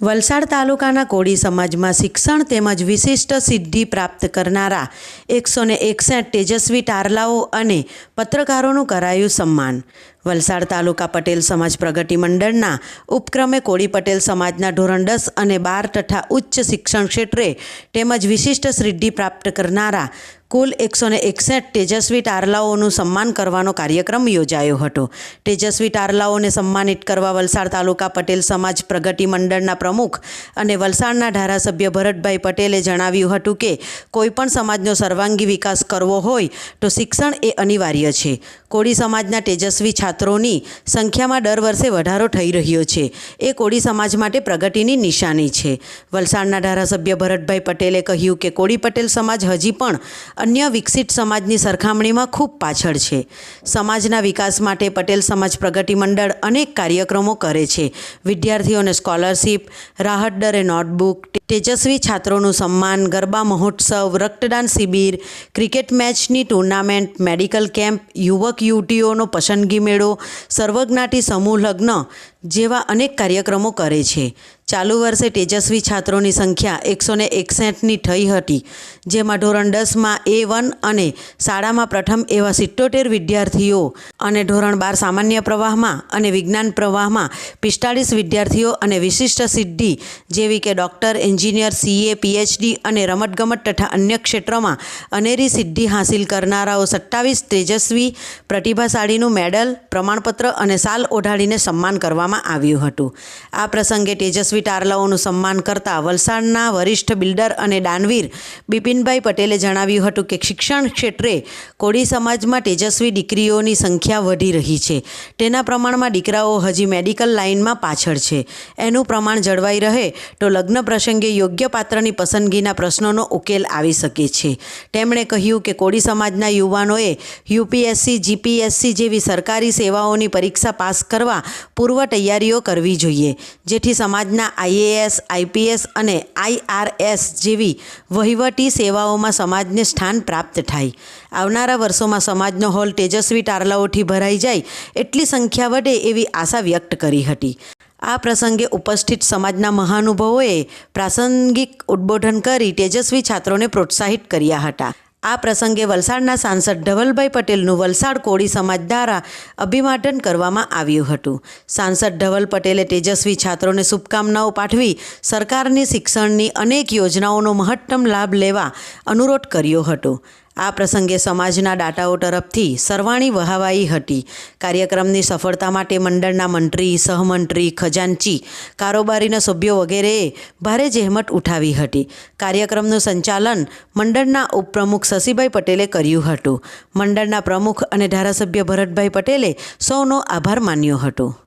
વલસાડ તાલુકાના કોળી સમાજમાં શિક્ષણ તેમજ વિશિષ્ટ સિદ્ધિ પ્રાપ્ત કરનારા એકસો ને એકસઠ તેજસ્વી ટારલાઓ અને પત્રકારોનું કરાયું સન્માન. વલસાડ તાલુકા પટેલ સમાજ પ્રગતિ મંડળના ઉપક્રમે કોળી પટેલ સમાજના ધોરણ દસ અને બાર તથા ઉચ્ચ શિક્ષણ ક્ષેત્રે તેમજ વિશિષ્ટ સિદ્ધિ પ્રાપ્ત કરનારા કુલ એકસો ને એકસઠ તેજસ્વી તારલાઓનું સન્માન કરવાનો કાર્યક્રમ યોજાયો હતો. તેજસ્વી તારલાઓને સન્માનિત કરવા વલસાડ તાલુકા પટેલ સમાજ પ્રગતિ મંડળના પ્રમુખ અને વલસાડના ધારાસભ્ય ભરતભાઈ પટેલે જણાવ્યું હતું કે, કોઈપણ સમાજનો સર્વાંગી વિકાસ કરવો હોય તો શિક્ષણ એ અનિવાર્ય છે. કોળી સમાજના તેજસ્વી છાત્રોની સંખ્યામાં દર વર્ષે વધારો થઈ રહ્યો છે. એ કોળી સમાજ માટે પ્રગતિની નિશાની છે. વલસાડના ધારાસભ્ય ભરતભાઈ પટેલે કહ્યું કે કોળી પટેલ સમાજ હજી પણ અન્ય વિકસિત સમાજની સરખામણીમાં ખૂબ પાછળ છે. સમાજના વિકાસ માટે પટેલ સમાજ પ્રગતિ મંડળ અનેક કાર્યક્રમો કરે છે. વિદ્યાર્થીઓને સ્કોલરશીપ, રાહત દરે નોટબુક, તેજસ્વી છાત્રોનું સન્માન, ગરબા મહોત્સવ, રક્તદાન શિબિર, ક્રિકેટ મેચની ટુર્નામેન્ટ, મેડિકલ કેમ્પ, યુવક યુવતીઓનો પસંદગી મેળો સર્વજ્ઞાતિ સમૂહ લગ્ન જેવા અનેક કાર્યક્રમો કરે છે. ચાલુ વર્ષે તેજસ્વી છાત્રોની સંખ્યા એકસો ને એકસઠની થઈ હતી, જેમાં ધોરણ દસમાં એ વન અને શાળામાં પ્રથમ એવા સિત્તોતેર વિદ્યાર્થીઓ અને ધોરણ બાર સામાન્ય પ્રવાહમાં અને વિજ્ઞાન પ્રવાહમાં પિસ્તાળીસ વિદ્યાર્થીઓ અને વિશિષ્ટ સિદ્ધિ, જેવી કે ડૉક્ટર, એન્જિનિયર, સીએ, પીએચડી અને રમતગમત તથા અન્ય ક્ષેત્રોમાં અનેરી સિદ્ધિ હાંસિલ કરનારાઓ સત્તાવીસ તેજસ્વી, પ્રતિભાશાળીનું મેડલ, પ્રમાણપત્ર અને સાલ ઓઢાડીને સન્માન કરવામાં આવ્યું હતું. આ પ્રસંગે તેજસ્વી તારલાઓનું સન્માન કરતા વલસાડના વરિષ્ઠ બિલ્ડર અને દાનવીર બિપિનભાઈ પટેલે જણાવ્યું હતું કે શિક્ષણ ક્ષેત્રે કોળી સમાજમાં તેજસ્વી દીકરીઓની સંખ્યા વધી રહી છે. તેના પ્રમાણમાં દીકરાઓ હજી મેડિકલ લાઇનમાં પાછળ છે. એનું પ્રમાણ જળવાઈ રહે તો લગ્ન પ્રસંગે યોગ્ય પાત્રની પસંદગીના પ્રશ્નોનો ઉકેલ આવી શકે છે. તેમણે કહ્યું કે કોળી સમાજના યુવાનોએ યુપીએસસી, જીપીએસસી જેવી સરકારી સેવાઓની પરીક્ષા પાસ કરવા પૂર્વ તૈયારીઓ કરવી જોઈએ, જેથી સમાજના આઈએએસ આઈપીએસ અને આઈઆરએસ જેવી વહીવટી સેવાઓમાં સમાજને સ્થાન પ્રાપ્ત થાય. આવનારા વર્ષોમાં સમાજનો હોલ તેજસ્વી તારલાઓથી ભરાઈ જાય એટલી સંખ્યા વધે એવી આશા વ્યક્ત કરી હતી. આ પ્રસંગે ઉપસ્થિત સમાજના મહાનુભાવોએ પ્રાસંગિક ઉદ્બોધન કરી તેજસ્વી છાત્રોને પ્રોત્સાહિત કર્યા હતા. આ પ્રસંગે વલસાડના સાંસદ ધવલભાઈ પટેલનું વલસાડ કોળી સમાજ દ્વારા અભિવાદન કરવામાં આવ્યું હતું. સાંસદ ધવલ પટેલે તેજસ્વી છાત્રોને શુભકામનાઓ પાઠવી સરકારની શિક્ષણની અનેક યોજનાઓનો મહત્તમ લાભ લેવા અનુરોધ કર્યો હતો. આ પ્રસંગે સમાજના દાતાઓ તરફથી સરવાણી વહાવાઈ હતી. કાર્યક્રમની સફળતા માટે મંડળના મંત્રી, સહમંત્રી, ખજાનચી, કારોબારીના સભ્યો વગેરેએ ભારે જહેમત ઉઠાવી હતી. કાર્યક્રમનું સંચાલન મંડળના ઉપપ્રમુખ શશીભાઈ પટેલે કર્યું હતું. મંડળના પ્રમુખ અને ધારાસભ્ય ભરતભાઈ પટેલે સૌનો આભાર માન્યો હતો.